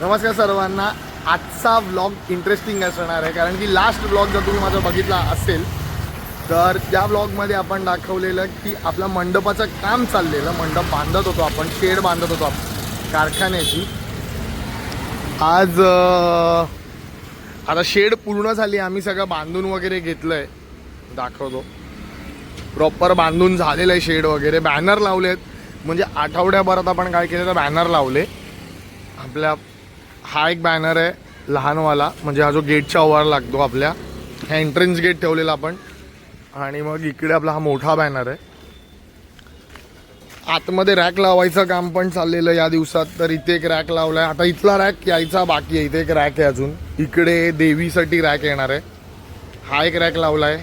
नमस्कार सर्वांना. आजचा व्लॉग इंटरेस्टिंग असणार आहे. कारण की लास्ट व्लॉग जर तुम्ही माझा बघितला असेल तर त्या ब्लॉगमध्ये आपण दाखवलेलं की आपला मंडपाचं काम चाललेलं. मंडप बांधत होतो आपण शेड बांधत होतो आपण कारखान्याची. आज आता शेड पूर्ण झाली आम्ही सगळं बांधून वगैरे घेतलं आहे दाखवतो. प्रॉपर बांधून झालेलं आहे शेड वगैरे. बॅनर लावलेत. म्हणजे आठवड्याभरात आपण काय केलं तर बॅनर लावले. आपल्या हा एक बॅनर आहे लहानवाला. म्हणजे हा जो गेटच्या वर लागतो आपल्या. ह्या एंट्रन्स गेट ठेवलेला आपण. आणि मग इकडे आपला हा मोठा बॅनर आहे. आतमध्ये रॅक लावायचं काम पण चाललेलं या दिवसात. तर इथे एक रॅक लावलाय. आता इथला रॅक यायचा बाकी आहे. इथे एक रॅक आहे अजून. इकडे देवीसाठी रॅक येणार आहे. हा एक रॅक लावलाय.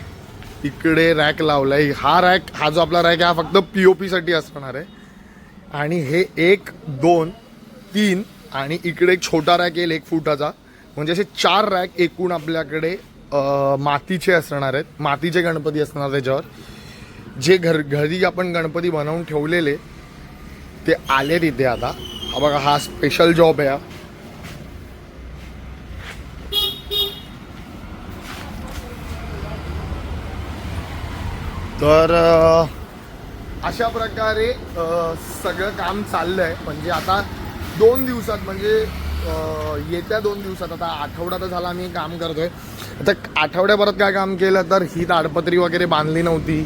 इकडे रॅक लावलाय. हा रॅक हा जो आपला रॅक आहे हा फक्त पी ओ पीसाठी असणार आहे. आणि हे एक दोन तीन आणि इकडे एक छोटा रॅक येईल एक फुटाचा. म्हणजे असे चार रॅक एकूण आपल्याकडे मातीचे असणार आहेत. मातीचे गणपती असणार त्याच्यावर. जे घर घरी आपण गणपती बनवून ठेवलेले ते आले तिथे आता. हा बघा हा स्पेशल जॉब आहे हा. तर अशा प्रकारे सगळं काम चाललं आहे म्हणजे आता दोन दिवसात म्हणजे येत्या दोन दिवसात आता आठवडा तर झाला आम्ही काम करतोय. आता आठवड्याभरात काय काम केलं तर ही ताडपत्री वगैरे बांधली नव्हती.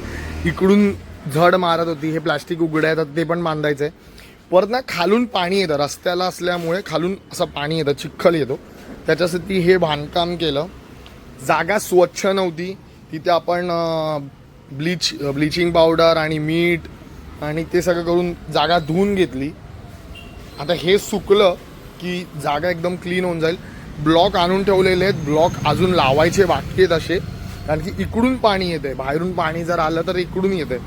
इकडून झड मारत होती हे प्लास्टिक उघड्या येतात ते पण बांधायचं आहे परत ना खालून पाणी येतं रस्त्याला असल्यामुळे खालून असं पाणी येतं चिखल येतो. त्याच्यासाठी हे बांधकाम केलं. जागा स्वच्छ नव्हती. तिथे आपण ब्लीच ब्लिचिंग पावडर आणि मीठ आणि ते सगळं करून जागा धुवून घेतली. आता हे सुकलं की जागा एकदम क्लीन होऊन जाईल. ब्लॉक आणून ठेवलेले आहेत. ब्लॉक अजून लावायचे बाकी आहेत असे. कारण की इकडून पाणी येते बाहेरून पाणी जर आलं तर इकडून येते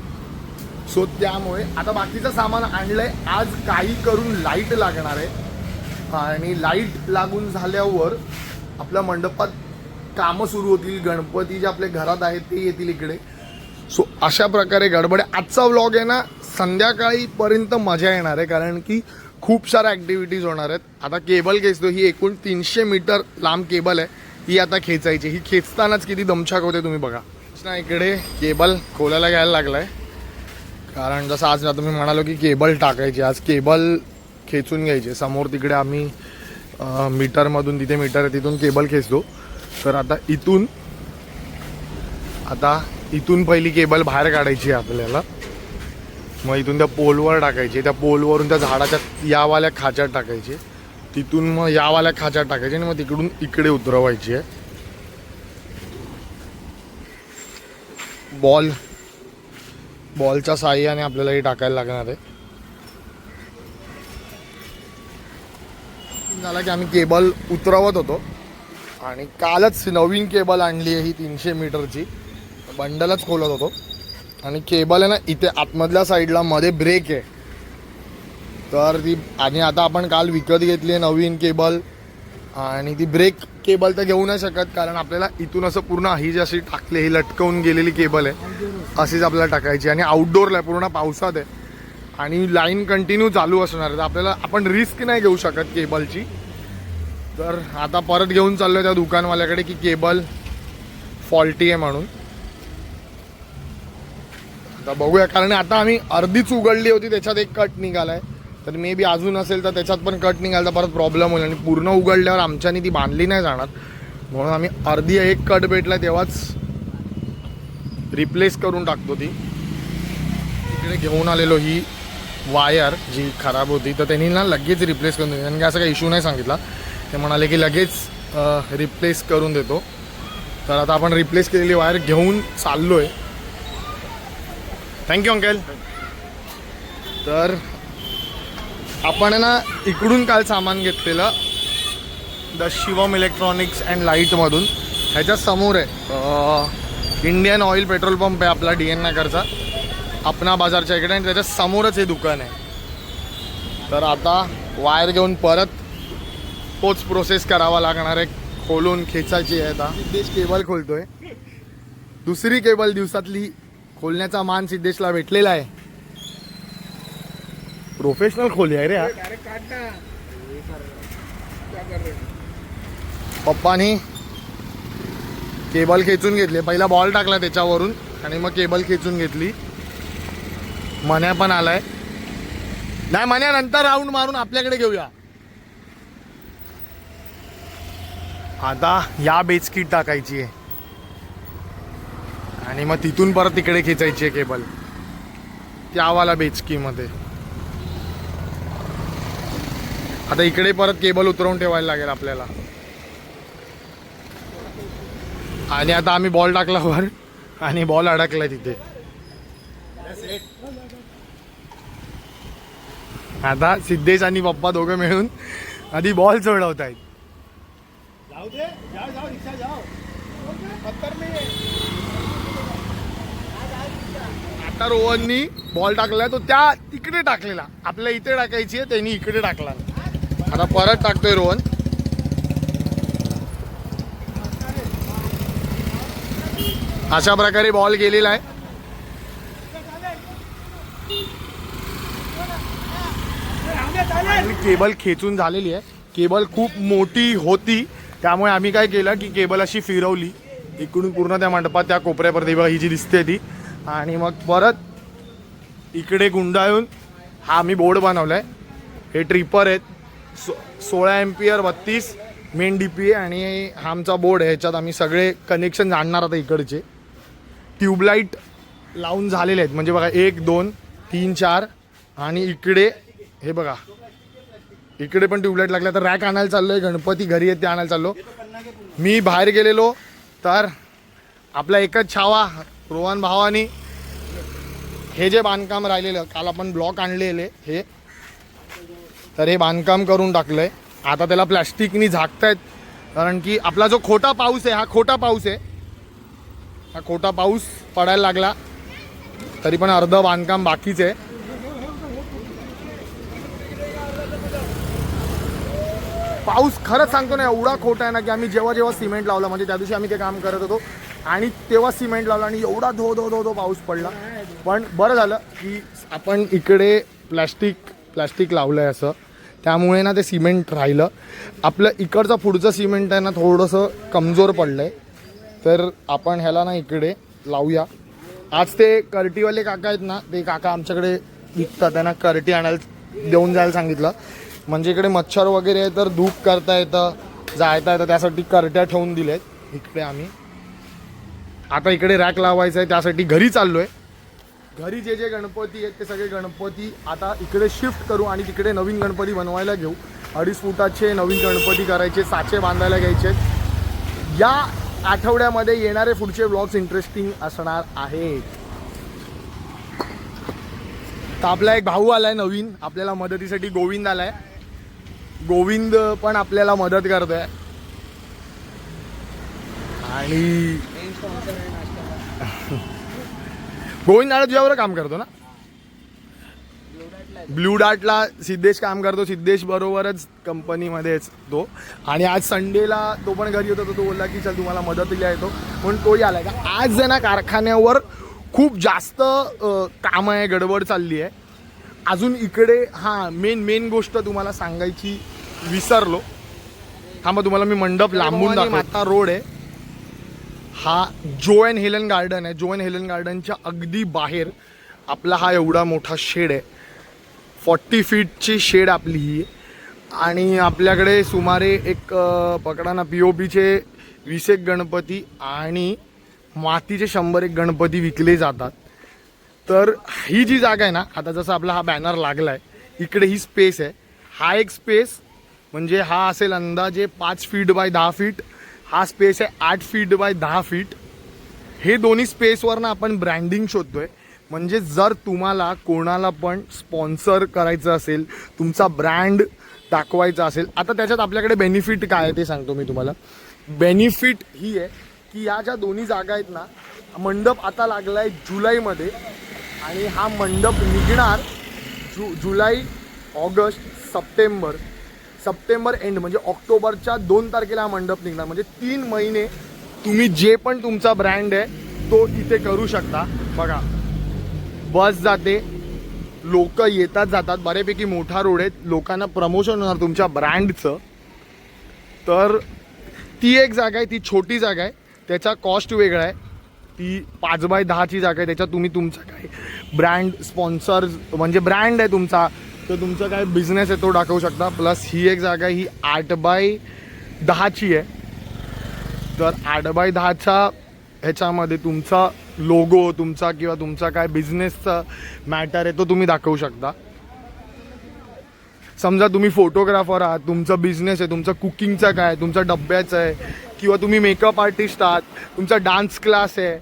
सो त्यामुळे आता बाकीचं सामान आणलंय. आज काही करून लाइट लागणार आहे. आणि लाइट लागून झाल्यावर आपल्या मंडपात कामं सुरू होतील. गणपती जे आपल्या घरात आहेत ते येतील इकडे. सो अशा प्रकारे गडबड आहे. आजचा व्लॉग आहे ना संध्याकाळीपर्यंत मजा येणार आहे. कारण की खूप साऱ्या ॲक्टिव्हिटीज होणार आहेत. आता केबल खेचतो ही एकूण तीनशे मीटर लांब केबल आहे. ही आता खेचायची. ही खेचतानाच किती दमछाक होते तुम्ही बघा. ना इकडे केबल खोलायला घ्यायला लागलाय. कारण जसं आज ना तुम्ही म्हणालो की केबल टाकायची. आज केबल खेचून घ्यायचे. समोर तिकडे आम्ही मीटरमधून तिथे मीटर आहे तिथून केबल खेचतो. तर आता इथून आता इथून पहिली केबल बाहेर काढायची आहे आपल्याला. मग इथून त्या पोलवर टाकायचे. त्या पोलवरून त्या झाडाच्या यावाल्या खाच्यात टाकायचे. तिथून मग यावाल्या खाच्यात टाकायचे आणि मग तिकडून इकडे उतरवायची. आहे बॉल बॉलच्या साह्याने आपल्याला हे टाकायला लागणार आहे. झाला की आम्ही केबल उतरवत होतो. आणि कालच नवीन केबल आणली आहे ही तीनशे मीटरची. बंडलच खोलत होतो. आणि केबल आहे ना इथे आतमधल्या साईडला मध्ये ब्रेक आहे. तर ती आणि आता आपण काल विकत घेतली आहे नवीन केबल. आणि ती ब्रेक केबल तर घेऊ नाही शकत कारण आपल्याला इथून असं पूर्ण ही जी अशी टाकली ही लटकवून गेलेली केबल आहे अशीच आपल्याला टाकायची. आणि आउटडोरला आहे पूर्ण पावसात आहे. आणि लाईन कंटिन्यू चालू असणार आहे. तर आपल्याला आपण रिस्क नाही घेऊ शकत केबलची. तर आता परत घेऊन चाललो त्या दुकानवाल्याकडे की केबल फॉल्टी आहे म्हणून. आता बघूया कारण आता आम्ही अर्धीच उघडली होती त्याच्यात एक कट निघालाय. तर मे बी अजून असेल तर त्याच्यात पण कट निघाला तर परत प्रॉब्लेम होईल. आणि पूर्ण उघडल्यावर आमच्यानी ती बांधली नाही जाणार. म्हणून आम्ही अर्धी एक कट भेटला तेव्हाच रिप्लेस करून टाकतो ती. इकडे घेऊन आलेलो ही वायर जी खराब होती. तर त्यांनी ना लगेच रिप्लेस करून दिली. त्यांनी असं काही इश्यू नाही सांगितला. ते म्हणाले की लगेच रिप्लेस करून देतो. तर आता आपण रिप्लेस केलेली वायर घेऊन चाललो आहे थँक्यू अंकल तर आपण ना इकडून काल सामान घेतलेलं द शिवम इलेक्ट्रॉनिक्स अँड लाईटमधून ह्याच्या समोर आहे. इंडियन ऑइल पेट्रोल पंप आहे आपला डी एन नगरचा अपना बाजारच्या इकडे आणि त्याच्या समोरच हे दुकान आहे. तर आता वायर घेऊन परत तोच प्रोसेस करावा लागणार आहे. खोलून खेचायची आहे आता. केबल खोलतोय. दुसरी केबल दिवसातली खोलण्याचा मान सिद्धेशला भेटलेला आहे. प्रोफेशनल खोली आहे रे हा. डायरेक्ट काढ ना. पप्पानी केबल खेचून घेतली. पहिला बॉल टाकला त्याच्यावरून आणि मग केबल खेचून घेतली. मन्या पण आलाय. नाही मन्या नंतर राऊंड मारून आपल्याकडे घेऊया. आता या बेचकीट टाकायची आहे. आणि मग तिथून परत तिकडे खेचायची आहे केबल त्यावाला बेचकीमध्ये आता इकडे परत केबल उतरवून ठेवायला लागेल आपल्याला. आणि आता आम्ही बॉल टाकला वर आणि बॉल अडकलाय तिथे. आता सिद्धेश आणि पप्पा दोघं मिळून आधी बॉल चढवत आहेत जाऊ ओव्हरनी रोहननी बॉल टाकलाय तो त्या तिकडे टाकलेला. आपल्या इथे टाकायची आहे त्यांनी इकडे टाकला. आता परत टाकतोय रोहन. अशा प्रकारे बॉल गेलेला आहे. केबल खेचून झालेली आहे. केबल खूप मोठी होती. त्यामुळे आम्ही काय केलं की केबल अशी फिरवली. इकडून पूर्ण त्या मंडपात त्या कोपऱ्यापर्यंत ही जी दिसते ती. आणि मग परत इकडे गुंडाळून हा आम्ही बोर्ड बनवला आहे हे ट्रिपर आहेत. सो सोळा एम्पियर बत्तीस मेन डी पी आहे आणि हा आमचा बोर्ड आहे. ह्याच्यात आम्ही सगळे कनेक्शन जाणणार आता इकडचे. ट्यूबलाईट लावून झालेले आहेत. म्हणजे बघा एक दोन तीन चार आणि इकडे हे बघा. इकडे पण ट्यूबलाईट लागल्या तर रॅक आणायला चाललोय. गणपती घरी आहेत ते आणायला चाललो. मी बाहेर गेलेलो तर आपला एकच छावा रोहन भावानी हे जे बांधकाम राहिलेलं काल आपण ब्लॉक आणलेले हे तर हे बांधकाम करून टाकलंय. आता त्याला प्लॅस्टिकनी झाकतायत. कारण की आपला जो खोटा पाऊस आहे हा खोटा पाऊस आहे. हा खोटा पाऊस पडायला लागला. तरी पण अर्ध बांधकाम बाकीच आहे. पाऊस खरंच सांगतो ना एवढा खोटा आहे ना की आम्ही जेव्हा जेव्हा सिमेंट लावलं म्हणजे त्या दिवशी आम्ही ते काम करत होतो. आणि तेव्हा सिमेंट लावलं आणि एवढा धो धो धो धो पाऊस पडला. पण बरं झालं की आपण इकडे प्लॅस्टिक प्लॅस्टिक लावलं आहे असं. त्यामुळे ना ते सिमेंट राहिलं. आपलं इकडचं पुढचं सिमेंट आहे ना थोडंसं कमजोर पडलं आहे तर आपण ह्याला ना इकडे लावूया. आज ते कर्टीवाले काका आहेत ना ते काका आमच्याकडे विकतात. त्यांना कर्टी आणायला देऊन जायला सांगितलं. म्हणजे इकडे मच्छर वगैरे आहे तर धूप करता येतं जायता येतं. त्यासाठी करट्या ठेवून दिल्या आहेत इकडे आम्ही. आता इकडे रॅक लावायचं आहे त्यासाठी घरी चाललो आहे घरी जे जे गणपती आहेत ते सगळे गणपती आता इकडे शिफ्ट करू आणि तिकडे नवीन गणपती बनवायला घेऊ. अडीच फुटाचे नवीन गणपती करायचे साचे बांधायला घ्यायचे या आठवड्यामध्ये येणारे पुढचे ब्लॉग्स इंटरेस्टिंग असणार आहेत. तर आपला एक भाऊ आलाय नवीन आपल्याला मदतीसाठी गोविंद आलाय. गोविंद पण आपल्याला मदत करतोय. आणि गोविंद दादा तुझ्यावर काम करतो ना? ब्ल्यू डार्टला सिद्धेश काम करतो. सिद्धेश बरोबरच कंपनीमध्येच तो. आणि आज संडेला तो पण घरी होता तर तो बोलला की चल तुम्हाला मदतीला येतो. म्हणून तोही आलाय. का आज ना कारखान्यावर खूप जास्त काम आहे गडबड चालली आहे. अजून इकडे हां मेन मेन गोष्ट तुम्हाला सांगायची विसरलो. थांबा तुम्हाला मी मंडप लांबून. माता रोड आहे. हा जो एन हेलन गार्डन आहे. जो एन हेलन गार्डनच्या अगदी बाहेर आपला हा एवढा मोठा शेड आहे. फॉर्टी फीटची शेड आपली ही आणि आपल्याकडे सुमारे एक पकडा ना पी ओ पीचे वीस एक गणपती आणि मातीचे शंभर एक गणपती विकले जातात. तर ही जी जागा आहे ना आता जसं आपला हा बॅनर लागला आहे इकडे ही स्पेस आहे. हा एक स्पेस म्हणजे हा असेल अंदाजे पाच फीट बाय दहा फीट हा स्पेस आहे आठ फीट बाय दहा फीट हे दोन्ही स्पेसवर ना आपण ब्रँडिंग शोधतोय. म्हणजे जर तुम्हाला कोणाला पण स्पॉन्सर करायचं असेल तुमचा ब्रँड दाखवायचा असेल आता त्याच्यात आपल्याकडे बेनिफिट काय आहे ते सांगतो मी तुम्हाला. बेनिफिट ही आहे की या ज्या दोन्ही जागा आहेत ना मंडप आता लागला आहे जुलैमध्ये आणि हा मंडप निघणार जु जुलै ऑगस्ट सप्टेंबर. सप्टेंबर एंड म्हणजे ऑक्टोबरच्या दोन तारखेला हा मंडप निघणार. म्हणजे तीन महिने तुम्ही जे पण तुमचा ब्रँड आहे तो इथे करू शकता. बघा बस जाते. लोक येतात जातात. बऱ्यापैकी मोठा रोड आहे. लोकांना प्रमोशन होणार तुमच्या ब्रँडचं तर ती एक जागा आहे ती छोटी जागा आहे. त्याचा कॉस्ट वेगळा आहे. ती पाच बाय दहाची जागा आहे. त्याच्यात तुम्ही तुमचं काय ब्रँड स्पॉन्सर म्हणजे ब्रँड आहे तुमचा. तर तुमचा काय बिझनेस आहे तो दाखवू शकता. प्लस ही एक जागा ही आठ बाय दहाची आहे. तर आठ बाय दहाच्या ह्याच्यामध्ये तुमचा लोगो तुमचा किंवा तुमचा काय बिझनेसचा मॅटर आहे तो तुम्ही दाखवू शकता. समजा तुम्ही फोटोग्राफर आहात तुमचा बिझनेस आहे तुमचा कुकिंगचा काय तुमचा डब्याचं आहे किंवा तुम्ही मेकअप आर्टिस्ट आहात तुमचा डान्स क्लास आहे.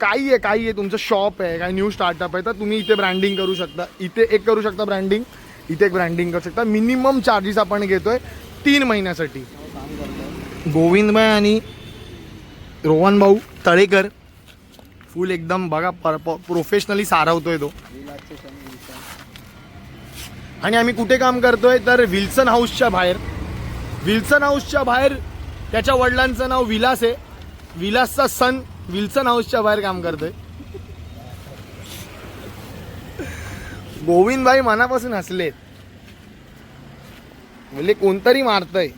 काही आहे काही आहे. तुमचं शॉप आहे काही न्यू स्टार्टअप आहे तर तुम्ही इथे ब्रँडिंग करू शकता. इथे एक करू शकता ब्रँडिंग इथे एक ब्रँडिंग करू शकता. मिनिमम चार्जेस आपण घेतोय तीन महिन्यासाठी. गोविंदभाई आणि रोहन भाऊ तळेकर. फुल एकदम बघा प्रोफेशनली सारवतोय तो. आणि आम्ही कुठे काम करतोय? तर विल्सन हाऊसच्या बाहेर. विल्सन हाऊसच्या बाहेर त्याच्या वडिलांचं नाव विलास आहे. विलासचा सन विल्सन हाऊसच्या बाहेर काम करतोय. गोविंदभाई मनापासून हसलेत. म्हणजे कोणतरी मारतय.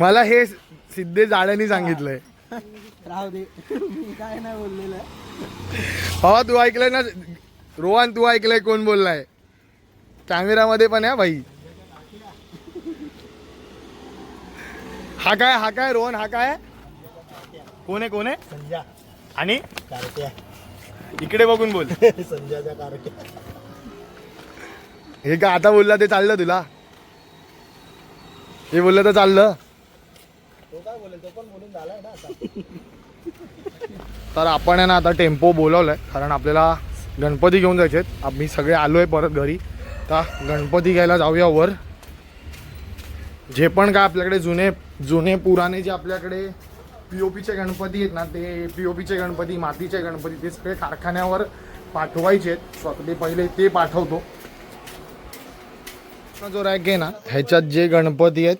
मला हे सिद्धे जाड्यांनी सांगितलंय. राहू दे. काय नाही बोललेलं. भावा तू ऐकलंय ना? रोहन तू ऐकलंय कोण बोललाय? कॅमेरामध्ये पण आहे हा भाई. हा काय हा काय रोहन हा काय? कोण आहे कोण आहे? संजय आणि? कारक्या इकडे बघून बोल. कारक्या हे का आता बोलला ते चाललं तुला? हे बोललं तर चाललं. तो काय बोलेल? तो पण बोलून झालाय ना आता. तर आपण आहे ना आता टेम्पो बोलवलाय कारण आपल्याला गणपती घेऊन जायचे आहेत आम्ही सगळे आलोय परत घरी. तर गणपती घ्यायला जाऊया वर. जे पण काय आपल्याकडे जुने जुने पुराणे जे आपल्याकडे पी ओ पीचे गणपती आहेत ना ते पी ओ पीचे गणपती मातीचे गणपती ते सगळे कारखान्यावर पाठवायचे आहेत. स्वतः पहिले ते पाठवतो. जो रॅक आहे ना ह्याच्यात जे गणपती आहेत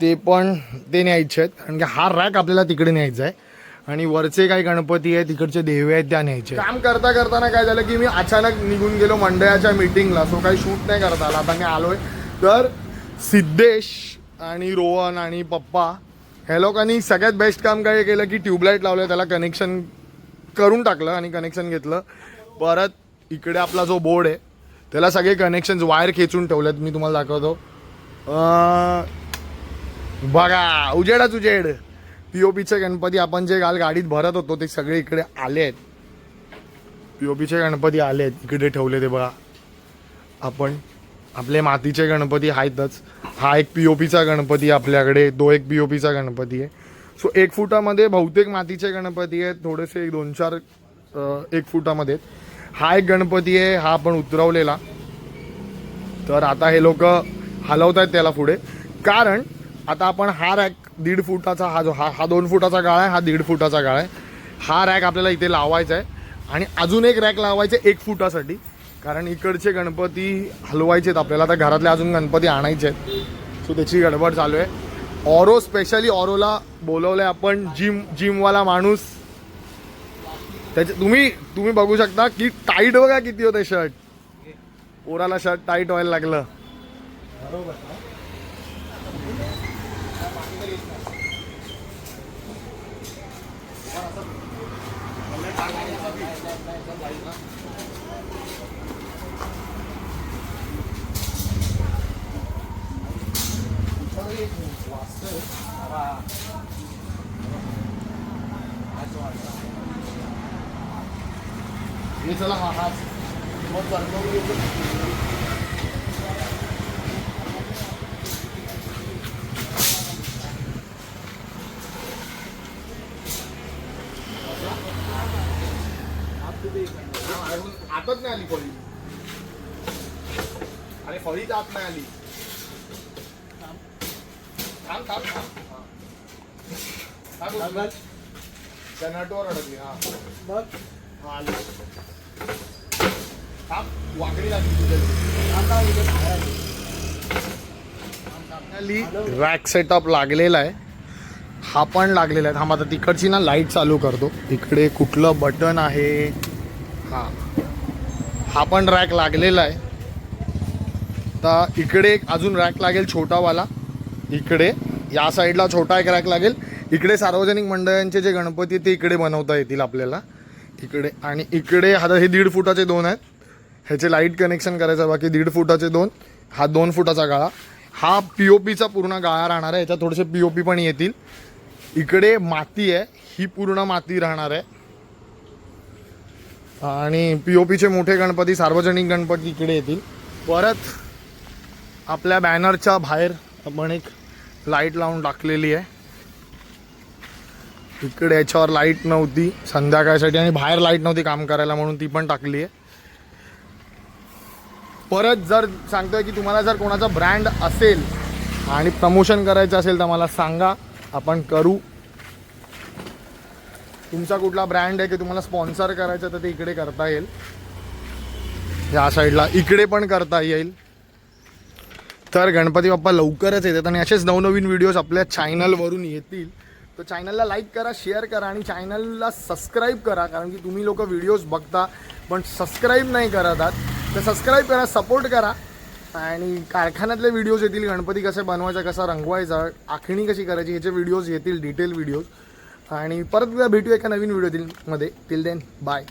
ते पण ते न्यायचे आहेत. कारण की हा रॅक आपल्याला तिकडे न्यायचा आहे. आणि वरचे काही गणपती आहेत तिकडचे देवे आहेत त्या न्यायचे काम करता करताना काय झालं की मी अचानक निघून गेलो मंडळाच्या मीटिंगला सो काही शूट नाही करता आला. आता मी आलोय. तर सिद्धेश आणि रोहन आणि पप्पा ह्या लोकांनी सगळ्यात बेस्ट काम काय केलं की ट्यूबलाईट लावलं त्याला कनेक्शन करून टाकलं आणि कनेक्शन घेतलं. परत इकडे आपला जो बोर्ड आहे त्याला सगळे कनेक्शन वायर खेचून ठेवलेत मी तुम्हाला दाखवतो. बघा उजेडाच उजेड. पी ओ पीचे गणपती आपण जे काल गाडीत भरत होतो ते सगळे इकडे आले आहेत. पी ओ पीचे गणपती आले आहेत इकडे ठेवले ते बघा. आपण आपले मातीचे गणपती आहेतच. हा एक पी ओ पीचा गणपती आहे आपल्याकडे. दो एक पी ओ पीचा गणपती आहे. सो एक फुटामध्ये बहुतेक मातीचे गणपती आहेत. थोडेसे एक दोन चार एक फुटामध्ये हा एक गणपती आहे. हा आपण उतरवलेला. तर आता हे लोक हलवत आहेत त्याला पुढे. कारण आता आपण हा रॅक दीड फुटाचा हा जो हा हा दोन फुटाचा गाळा आहे हा दीड फुटाचा गाळा आहे. हा रॅक आपल्याला इथे लावायचा आहे. आणि अजून एक रॅक लावायचा एक फुटासाठी. कारण इकडचे गणपती हलवायचे आहेत आपल्याला. आता घरातले अजून गणपती आणायचे आहेत सो त्याची गडबड चालू आहे. ऑरो स्पेशली ऑरोला बोलवलंय आपण जिम जिमवाला माणूस. त्याचे तुम्ही तुम्ही बघू शकता की टाईट बघा किती होते शर्ट पोराला शर्ट टाईट व्हायला लागलं. बरोबर हे चला हा हा मग चढतो येतो. अजून आतच नाही आली फळी अरे फळीच आत नाही आली थांब थांब थांब. हा. थांब. त्या नटवर अडकली हा. बघ. हा आली. थांब वाकडी लागली तुझ्या. रॅक सेटअप लागलेला आहे. हा पण लागलेला आहे. थांब आता तिकडची ना लाइट चालू करतो. इकडे कुठलं बटन आहे? हा. हा पण रॅक लागलेला आहे. आता इकडे एक अजून रॅक लागेल छोटावाला. इकडे या साईडला छोटा एक रॅक लागेल. इकडे सार्वजनिक मंडळांचे जे गणपती ते इकडे बनवता येतील आपल्याला. इकडे आणि इकडे आता हे दीड फुटाचे दोन आहेत. ह्याचे लाइट कनेक्शन करायचं बाकी दीड फुटाचे दोन. हा दोन फुटाचा गाळा. हा पी ओ पीचा पूर्ण गाळा राहणार आहे. याच्यात थोडेसे पी ओ पी पण येतील. इकडे माती आहे. ही पूर्ण माती राहणार आहे. आणि पी ओ पीचे मोठे गणपती सार्वजनिक गणपती इकडे येतील. परत आपल्या बॅनरच्या बाहेर आपण एक लाइट लावून टाकलेली आहे. इकडे याच्यावर लाइट नव्हती संध्याकाळसाठी आणि बाहेर लाइट नव्हती काम करायला म्हणून ती पण टाकली आहे. परत जर सांगतोय की तुम्हाला जर कोणाचा ब्रँड असेल आणि प्रमोशन करायचं असेल तर मला सांगा. आपण करू. तुमचा कुठला ब्रँड आहे की तुम्हाला स्पॉन्सर करायचं तर ते इकडे करता येईल. या साईडला इकडे पण करता येईल. तर गणपती बाप्पा लवकरच येतात आणि असेच नवनवीन व्हिडिओज आपल्या चॅनलवरून येतील. तर चॅनलला लाईक करा शेअर करा आणि चॅनलला सबस्क्राईब करा. कारण की तुम्ही लोक व्हिडिओज बघता पण सबस्क्राईब नाही करत आहात. तर सबस्क्राईब करा सपोर्ट करा. आणि कारखान्यातले व्हिडिओज येतील गणपती कसे बनवायचा कसा रंगवायचा आखणी कशी करायची ह्याचे व्हिडिओज येतील डिटेल व्हिडिओज आणि परत भेटू एका नवीन व्हिडिओमध्ये. Till then bye